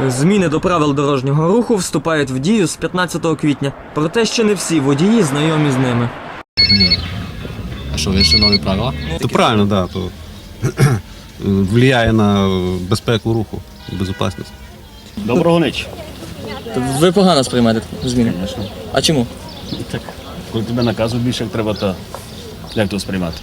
Зміни до правил дорожнього руху вступають в дію з 15 квітня, проте ще не всі водії знайомі з ними. Ні. А що, є ще нові правила? То правильно, да, то влияє на безпеку руху, безпечність. Доброго ночі. Ви погано сприймаєте зміни. А чому? Так, коли тебе наказують більше, як треба, то як то сприймати?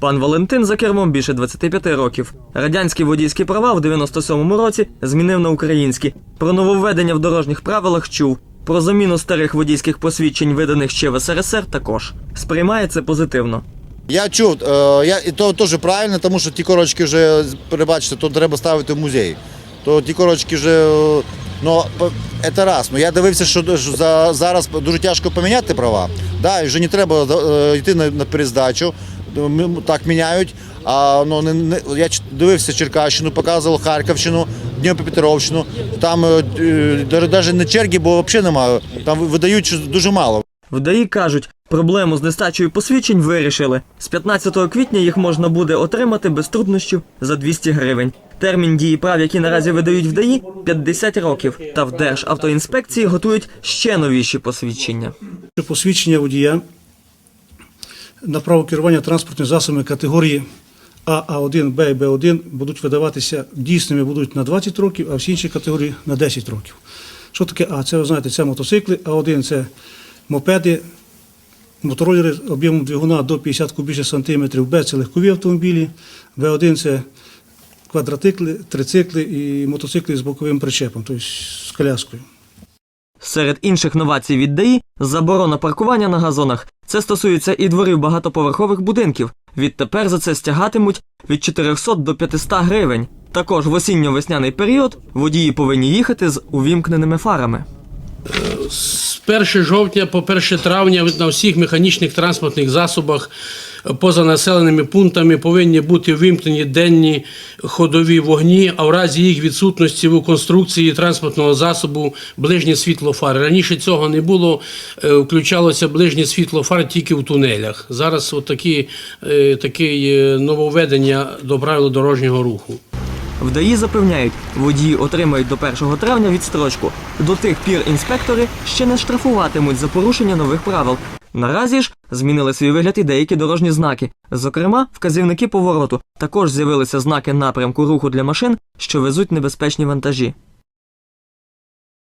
Пан Валентин за кермом більше 25 років. Радянські водійські права в 97-му році змінив на українські. Про нововведення в дорожніх правилах чув. Про заміну старих водійських посвідчень, виданих ще в СРСР, також сприймає це позитивно. Я чув, е, я, і то теж правильно, тому що ті корочки вже, перебачте, то треба ставити в музей. То ті корочки вже, е, ну, це раз. Ну, я дивився, що, за, зараз дуже тяжко поміняти права. Да, і вже не треба е, йти на, перездачу, так міняють. А ну, не, не, я ч- дивився Черкащину, показував Харківщину, Дніпропетровщину. Там навіть не черги, бо взагалі немає. Там видають дуже мало. В ДАІ кажуть, проблему з нестачею посвідчень вирішили. З 15 квітня їх можна буде отримати без труднощів за 200 гривень. Термін дії прав, які наразі видають в ДАІ – 50 років. Та в Державтоінспекції готують ще новіші посвідчення. посвідчення водія на право керування транспортними засобами категорії А, А1, Б і Б1 будуть видаватися дійсними будуть на 20 років, а всі інші категорії на 10 років. Що таке А? Це ви знаєте, це мотоцикли, А1 це мопеди, моторолери об'ємом двигуна до 50 кубічних сантиметрів, Б це легкові автомобілі, В1 це квадроцикли, трицикли і мотоцикли з боковим причепом, тобто з коляскою. Серед інших новацій від ДАІ – заборона паркування на газонах. Це стосується і дворів багатоповерхових будинків. Відтепер за це стягатимуть від 400 до 500 гривень. Також в осінньо-весняний період водії повинні їхати з увімкненими фарами. З 1 жовтня по 1 травня на всіх механічних транспортних засобах поза населеними пунктами повинні бути вимкнені денні ходові вогні, а в разі їх відсутності у конструкції транспортного засобу ближнє світло фар. Раніше цього не було, е, включалося ближнє світло фар тільки в тунелях. Зараз отакі, е, таке е, нововведення до правил дорожнього руху. В ДАІ запевняють, водії отримають до 1 травня відстрочку. До тих пір інспектори ще не штрафуватимуть за порушення нових правил. Наразі ж змінили свій вигляд і деякі дорожні знаки. Зокрема, вказівники повороту. Також з'явилися знаки напрямку руху для машин, що везуть небезпечні вантажі.